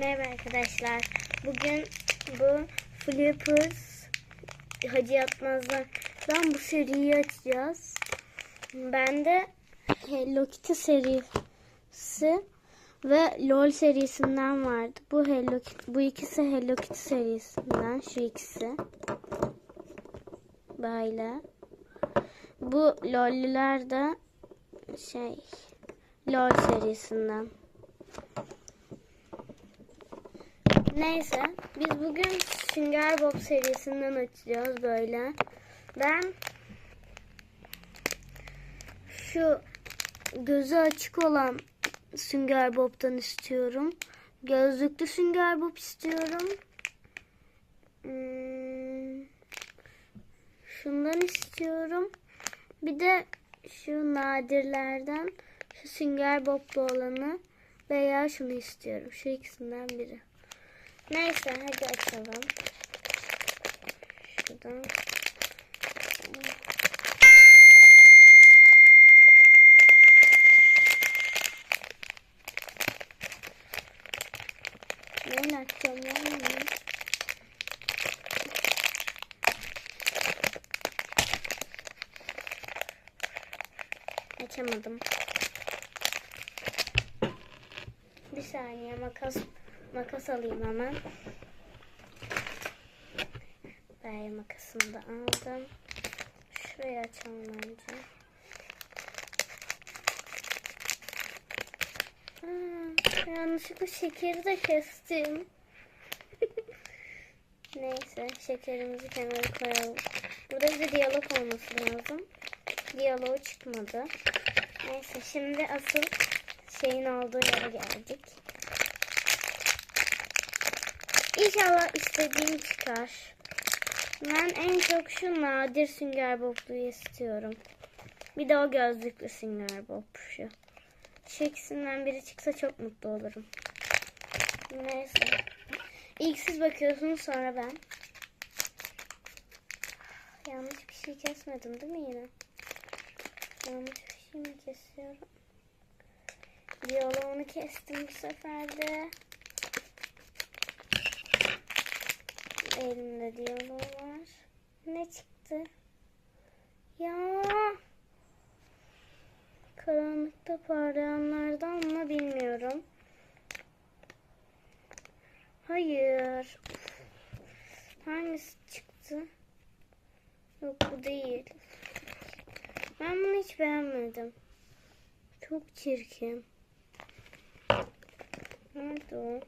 Merhaba arkadaşlar. Bugün bu Flippers Hacı Yatmaz'dan bu seriyi açacağız. Ben de Hello Kitty serisi ve LOL serisinden vardı. Bu Hello bu ikisi Hello Kitty serisinden. Şu ikisi. Böyle. Bu LOL'lüler de şey LOL serisinden. Neyse biz bugün Sünger Bob serisinden açacağız böyle. Ben şu gözü açık olan Sünger Bob'tan istiyorum. Gözlüklü Sünger Bob istiyorum. Hmm, şundan istiyorum. Bir de şu nadirlerden şu Sünger Bob'lu olanı veya şunu istiyorum. Şu ikisinden biri. Neyse hadi açalım. Şuradan. Neyle açacağım yani? Açamadım. Bir saniye makas makas alayım hemen. Ben makasımı da aldım. Şurayı açalım önce. Aa, yanlışlıkla şekeri de kestim. Neyse şekerimizi kenara koyalım. Burada bize diyalog olması lazım. Diyaloğu çıkmadı. Neyse şimdi asıl şeyin olduğu yere geldik. İnşallah istediğim çıkar. Ben en çok şu nadir Sünger Bob'luyu istiyorum. Bir de o gözlüklü Sünger Bob şu. Şu biri çıksa çok mutlu olurum. Neyse. İlk siz bakıyorsunuz sonra ben. Yanlış bir şey kesmedim değil mi yine? Yanlış bir şey mi kesiyorum? Diyaloğunu kestim bu sefer de. Elimde diyaloğu var. Ne çıktı? Ya. Karanlıkta parlayanlardan mı bilmiyorum. Hayır. Hangisi çıktı? Yok bu değil. Ben bunu hiç beğenmedim. Çok çirkin. Nerede o?